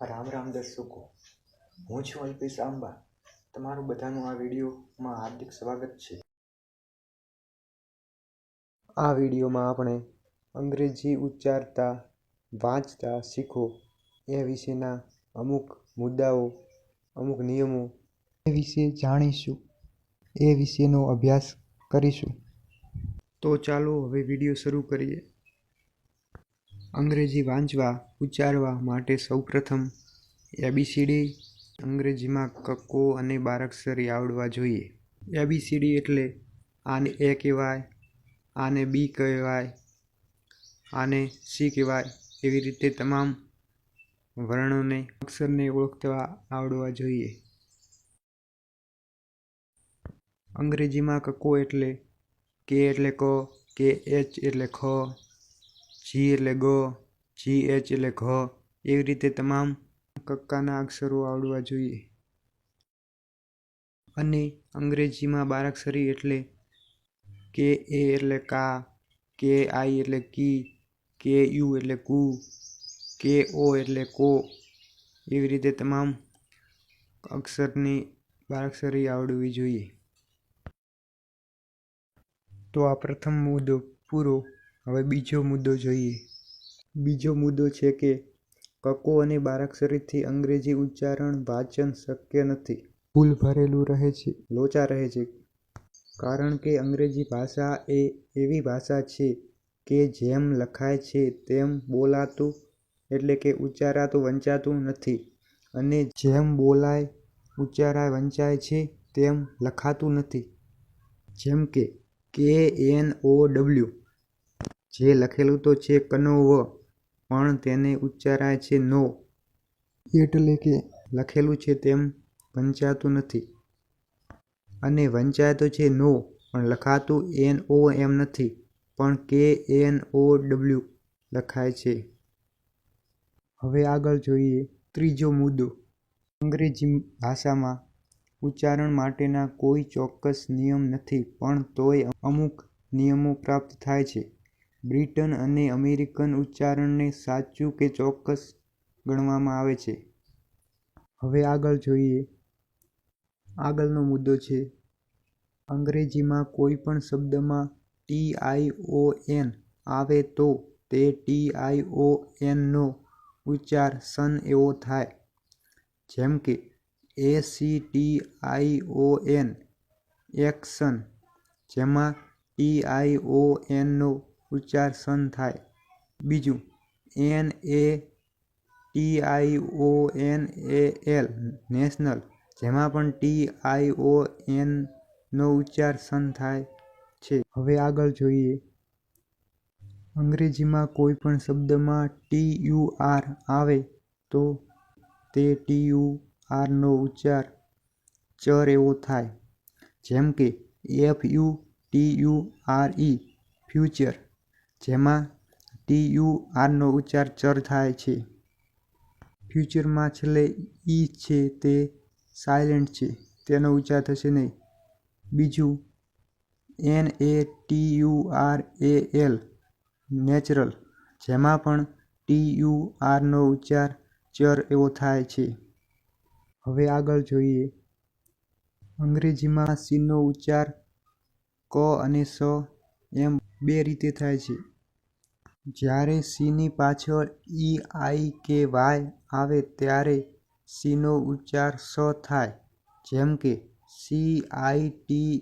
રામ રામ દર્શકો, હું છું અલ્પેશ આંબા. તમારું બધાનું આ વિડીયોમાં હાર્દિક સ્વાગત છે. આ વિડીયોમાં આપણે અંગ્રેજી ઉચ્ચારતા, વાંચતા શીખો એ વિશેના અમુક મુદ્દાઓ, અમુક નિયમો એ વિશે જાણીશું, એ વિશેનો અભ્યાસ કરીશું. તો ચાલો હવે વીડિયો શરૂ કરીએ. અંગ્રેજી વાંચવા, ઉચ્ચારવા માટે સૌપ્રથમ એબીસીડી અંગ્રેજીમાં કક્કો અને બારાક્ષરી આવડવા જોઈએ. એબીસીડી એટલે આને એ કહેવાય, આને બી કહેવાય, આને સી કહેવાય એવી રીતે તમામ વર્ણોને, અક્ષરને ઓળખતા આવડવા જોઈએ. અંગ્રેજીમાં કક્કો એટલે કે એટલે ક, કે એચ એટલે ખ જી એટલે ગ, જી એચ એટલે ઘ. એવી રીતે તમામ કક્કાના અક્ષરો આવડવા જોઈએ. અને અંગ્રેજીમાં બારાક્ષરી એટલે કે એ એટલે કા, કે આઈ એટલે કી, કે યુ એટલે કુ, કે ઓ એટલે કો. એવી રીતે તમામ અક્ષરની બારાક્ષરી આવડવી જોઈએ. તો આ પ્રથમ મુદ્દો પૂરો હવે બીજો મુદ્દો જોઈએ. બીજો મુદ્દો છે કે કક્કો અને બારાક્ષરીથી અંગ્રેજી ઉચ્ચારણ વાંચન શક્ય નથી. ભૂલ ભરેલું રહે છે, લોચા રહે છે. કારણ કે અંગ્રેજી ભાષા એ એવી ભાષા છે કે જેમ લખાય છે તેમ બોલાતું, એટલે કે ઉચ્ચારાતું વંચાતું નથી. અને જેમ બોલાય, ઉચ્ચારાય, વંચાય છે તેમ લખાતું નથી. જેમ કે કે એન ઓ ડબલ્યુ જે લખેલું તો છે કનોવ પણ તેને ઉચ્ચારાય છે નો. એટલે કે લખેલું છે તેમ વંચાતું નથી. અને વંચાય છે નો, પણ લખાતું એન ઓ એમ નથી, પણ કે એન ઓ ડબલ્યુ લખાય છે. હવે આગળ જોઈએ ત્રીજો મુદ્દો. અંગ્રેજી ભાષામાં ઉચ્ચારણ માટેના કોઈ ચોક્કસ નિયમ નથી, પણ તોય અમુક નિયમો પ્રાપ્ત થાય છે. બ્રિટન અને અમેરિકન ઉચ્ચારણને સાચું કે ચોક્કસ ગણવામાં આવે છે. હવે આગળ જોઈએ. આગળનો મુદ્દો છે. અંગ્રેજીમાં કોઈ પણ શબ્દમાં ટી આઈ ઓ એન આવે તો તે ટી આઈ ઓ એનનો ઉચ્ચાર સન એવો થાય. જેમ કે, A C T I O N action, જેમાં ટી આઈ ઓ એનનો ઉચ્ચાર થાય. બીજું, N A T I O N A L, national, જેમાં પણ ટી આઈ ઓ એનનો ઉચ્ચાર સન થાય છે. હવે આગળ જોઈએ. અંગ્રેજીમાં કોઈ પણ શબ્દમાં ટી યુ આર આવે તો તે ટી યુ આરનો ઉચ્ચાર ચર એવો થાય. જેમ કે, F U T U R E, future. જેમાં ટી યુ આરનો ઉચ્ચાર ચર થાય છે. ફ્યુચરમાં છેલ્લે ઈ છે તે સાયલેન્ટ છે, તેનો ઉચ્ચાર થશે નહીં. બીજું, N A T U R A L, natural, જેમાં પણ ટી યુ આરનો ઉચ્ચાર ચર એવો થાય છે. હવે આગળ જોઈએ. અંગ્રેજીમાં સીનો ઉચ્ચાર ક અને સ એમ બે રીતે થાય છે. જ્યારે સીની પાછળ ઈ આઈ કે વાય આવે ત્યારે સીનો ઉચ્ચાર સ થાય. જેમ કે C I T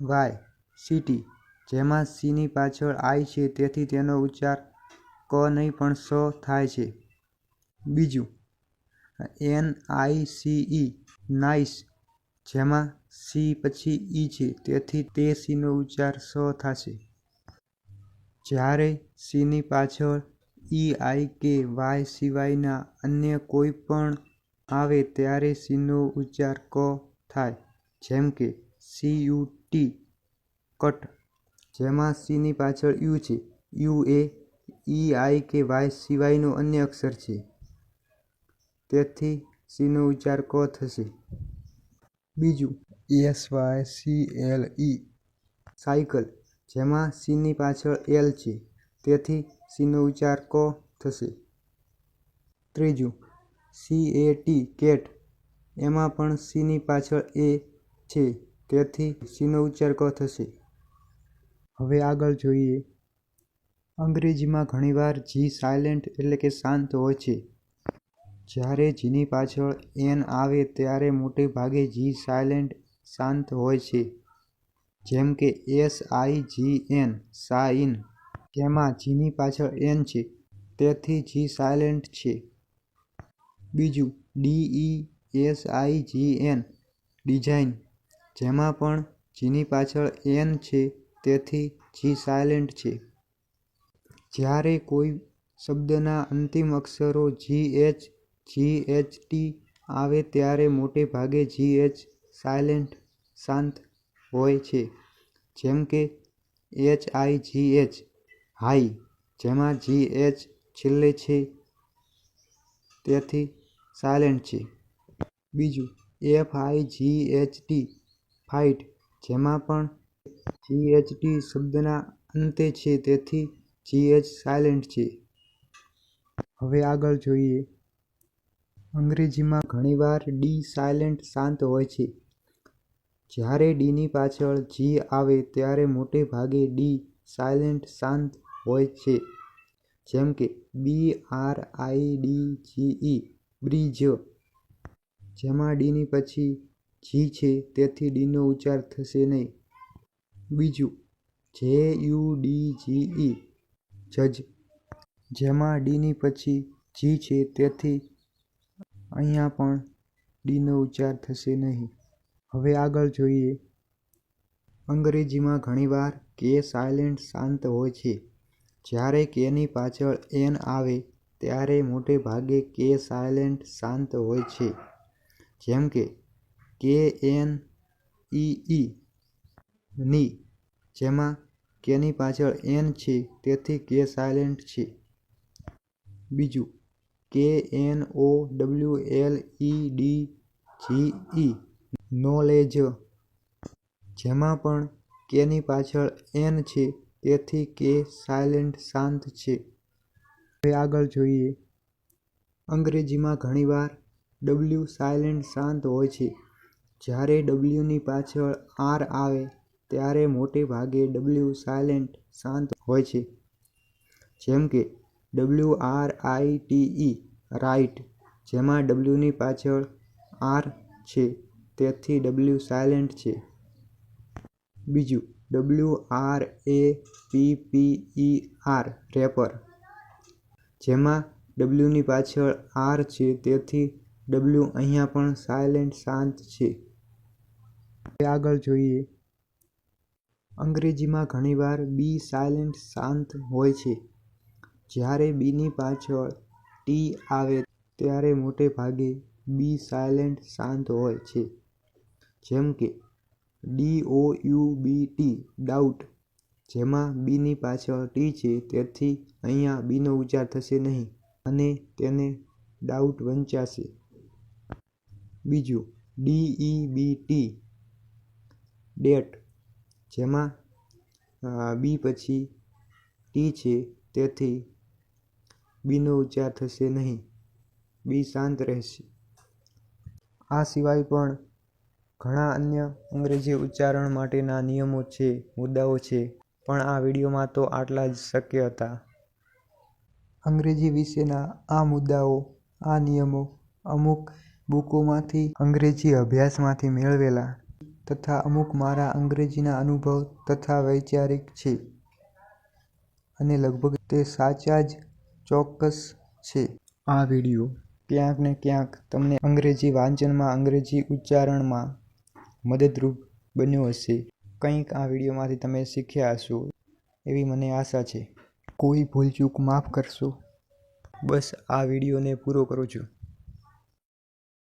Y city જેમાં સીની પાછળ આઈ છે તેથી તેનો ઉચ્ચાર ક નહીં પણ સ થાય છે. બીજું, N I C E, nice, જેમાં સી પછી ઈ છે તેથી તે સીનો ઉચ્ચાર સ થશે. જ્યારે સીની પાછળ ઈ આઈ કે વાય સિવાયના અન્ય કોઈ પણ આવે ત્યારે સીનો ઉચ્ચાર ક થાય. જેમ કે સી યુ ટી કટ, જેમાં સીની પાછળ યુ છે. યુ એ ઈ આઈ કે વાય સિવાયનો અન્ય અક્ષર છે. તેથી સીનો ઉચ્ચાર ક થશે. બીજું, S Y C L E, cycle. જેમાં સીની પાછળ એલ છે. તેથી સીનો ઉચ્ચાર ક થશે. ત્રીજું સી એ ટી કેટ. એમાં પણ સીની પાછળ એ છે. તેથી સીનો ઉચ્ચાર ક થશે. હવે આગળ જોઈએ. અંગ્રેજીમાં ઘણીવાર જી સાયલેન્ટ એટલે કે શાંત હોય છે. જ્યારે જીની પાછળ એન આવે ત્યારે મોટે ભાગે જી સાયલેન્ટ શાંત હોય છે. જેમ કે S I G N, sign જેમાં જીની પાછળ એન છે, તેથી જી સાયલેન્ટ છે. બીજું, D E S I G N, design, જેમાં પણ જીની પાછળ એન છે, તેથી જી સાયલેન્ટ છે. જ્યારે કોઈ શબ્દના અંતિમ અક્ષરો G H G H T આવે ત્યારે મોટે ભાગે જી એચ સાયલેન્ટ, શાંત હોય છે. જેમ કે H I G H, high, જેમાં જી એચ છેલ્લે છે, તેથી સાયલેન્ટ છે. બીજું, F I G H T fight જેમાં પણ જી એચ ટી શબ્દના અંતે છે, તેથી જી એચ સાયલેન્ટ છે. હવે આગળ જોઈએ. અંગ્રેજીમાં ઘણીવાર ડી સાયલેન્ટ શાંત હોય છે. જ્યારે ડીની પાછળ જી આવે ત્યારે મોટે ભાગે ડી સાયલેન્ટ શાંત હોય છે. જેમ કે B R I D G E bridge. જેમાં ડીની પછી જી છે, તેથી ડીનો ઉચ્ચાર થશે નહીં. બીજું, જે યુ ડી જી ઈ જજ. જેમાં ડીની પછી જી છે, તેથી અહીંયા પણ ડીનો ઉચ્ચાર થશે નહીં. હવે આગળ જોઈએ. અંગ્રેજીમાં ઘણીવાર કે સાયલેન્ટ શાંત હોય છે. જ્યારે કેની પાછળ એન આવે, ત્યારે મોટે ભાગે કે સાયલેન્ટ શાંત હોય છે. જેમ કે કે એન ઈ ઈ ની જેમાં કેની પાછળ એન છે, તેથી કે સાયલેન્ટ છે. બીજું, K N O W L E D G E knowledge. જેમાં પણ કેની પાછળ એન છે, તેથી કે સાયલેન્ટ શાંત છે. હવે આગળ જોઈએ. અંગ્રેજીમાં ઘણીવાર ડબલ્યુ સાયલેન્ટ શાંત હોય છે. જ્યારે ડબલ્યુની પાછળ આર આવે, ત્યારે મોટે ભાગે ડબલ્યુ સાયલેન્ટ શાંત હોય છે. જેમ કે W R I T E write જેમાં ડબલ્યુની પાછળ આર છે. તેથી ડબલ્યુ સાયલેન્ટ છે. બીજું W R A P P E R wrapper જેમાં ડબલ્યુની પાછળ આર છે, તેથી ડબલ્યુ અહીંયા પણ સાયલેન્ટ શાંત છે. હવે આગળ જોઈએ. અંગ્રેજીમાં ઘણીવાર બી સાયલેન્ટ શાંત હોય છે. જ્યારે બીની પાછળ ટી આવે, ત્યારે મોટે ભાગે બી સાયલેન્ટ શાંત હોય છે. જેમ કે D O U B T doubt જેમાં બીની પાછળ ટી છે, તેથી અહીંયા બીનો ઉચ્ચાર થશે નહીં, અને તેને ડાઉટ વંચાશે. બીજું D E B T debt જેમાં બી પછી ટી છે, તેથી બીનો ઉચ્ચાર થશે નહીં. બી શાંત રહેશે. આ સિવાય પણ ઘણા અન્ય અંગ્રેજી ઉચ્ચારણ માટેના નિયમો છે, મુદ્દાઓ છે, પણ આ વિડીયોમાં તો આટલા જ શક્ય હતા. અંગ્રેજી વિશેના આ મુદ્દાઓ, આ નિયમો અમુક બુકોમાંથી અંગ્રેજી અભ્યાસમાંથી મેળવેલા તથા અમુક મારા અંગ્રેજીના અનુભવ તથા વૈચારિક છે અને લગભગ તે સાચા જ ચોક્કસ છે. આ વીડિયો ક્યાંક ને ક્યાંક તમને અંગ્રેજી વાંચનમાં, અંગ્રેજી ઉચ્ચારણમાં મદદરૂપ બન્યો હશે. કંઈક આ વિડીયોમાંથી તમે શીખ્યા હશો એવી મને આશા છે. કોઈ ભૂલચૂક માફ કરશો. બસ આ વિડીયોને પૂરો કરું છું.